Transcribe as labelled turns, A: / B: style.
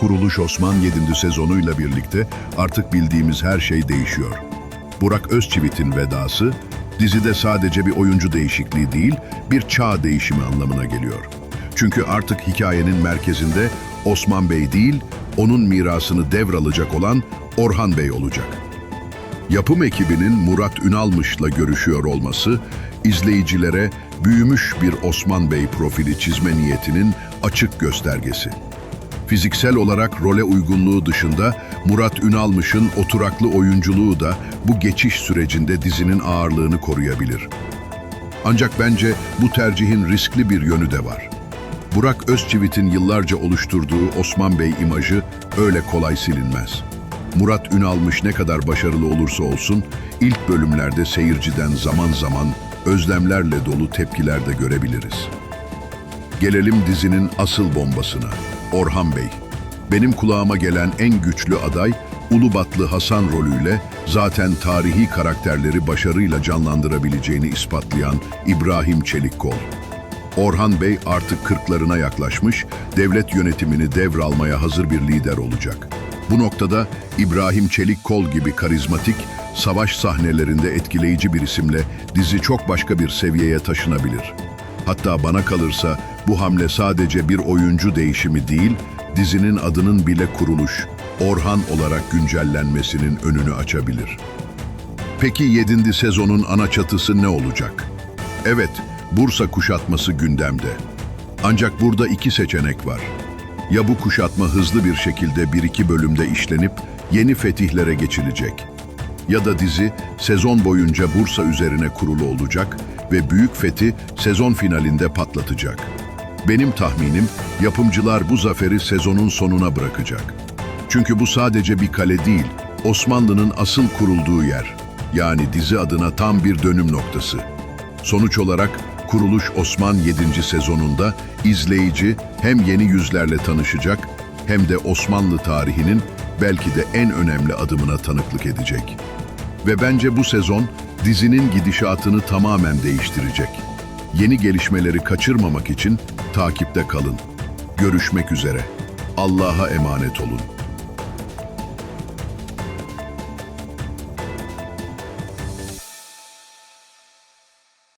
A: Kuruluş Osman 7. sezonuyla birlikte artık bildiğimiz her şey değişiyor. Burak Özçivit'in vedası, dizide sadece bir oyuncu değişikliği değil, bir çağ değişimi anlamına geliyor. Çünkü artık hikayenin merkezinde Osman Bey değil, onun mirasını devralacak olan Orhan Bey olacak. Yapım ekibinin Murat Ünalmış'la görüşüyor olması, izleyicilere büyümüş bir Osman Bey profili çizme niyetinin açık göstergesi. Fiziksel olarak role uygunluğu dışında Murat Ünalmış'ın oturaklı oyunculuğu da bu geçiş sürecinde dizinin ağırlığını koruyabilir. Ancak bence bu tercihin riskli bir yönü de var. Burak Özçivit'in yıllarca oluşturduğu Osman Bey imajı öyle kolay silinmez. Murat Ünalmış ne kadar başarılı olursa olsun ilk bölümlerde seyirciden zaman zaman özlemlerle dolu tepkiler de görebiliriz. Gelelim dizinin asıl bombasına. Orhan Bey. Benim kulağıma gelen en güçlü aday Ulubatlı Hasan rolüyle zaten tarihi karakterleri başarıyla canlandırabileceğini ispatlayan İbrahim Çelikkol. Orhan Bey artık kırklarına yaklaşmış, devlet yönetimini devralmaya hazır bir lider olacak. Bu noktada İbrahim Çelikkol gibi karizmatik, savaş sahnelerinde etkileyici bir isimle dizi çok başka bir seviyeye taşınabilir. Hatta bana kalırsa bu hamle sadece bir oyuncu değişimi değil, dizinin adının bile kuruluş, Orhan olarak güncellenmesinin önünü açabilir. Peki 7. sezonun ana çatısı ne olacak? Evet, Bursa kuşatması gündemde. Ancak burada iki seçenek var. Ya bu kuşatma hızlı bir şekilde bir iki bölümde işlenip yeni fetihlere geçilecek. Ya da dizi sezon boyunca Bursa üzerine kurulu olacak ve büyük fethi sezon finalinde patlatacak. Benim tahminim yapımcılar bu zaferi sezonun sonuna bırakacak. Çünkü bu sadece bir kale değil, Osmanlı'nın asıl kurulduğu yer. Yani dizi adına tam bir dönüm noktası. Sonuç olarak Kuruluş Osman 7. sezonunda izleyici hem yeni yüzlerle tanışacak hem de Osmanlı tarihinin belki de en önemli adımına tanıklık edecek. Ve bence bu sezon dizinin gidişatını tamamen değiştirecek. Yeni gelişmeleri kaçırmamak için takipte kalın. Görüşmek üzere. Allah'a emanet olun.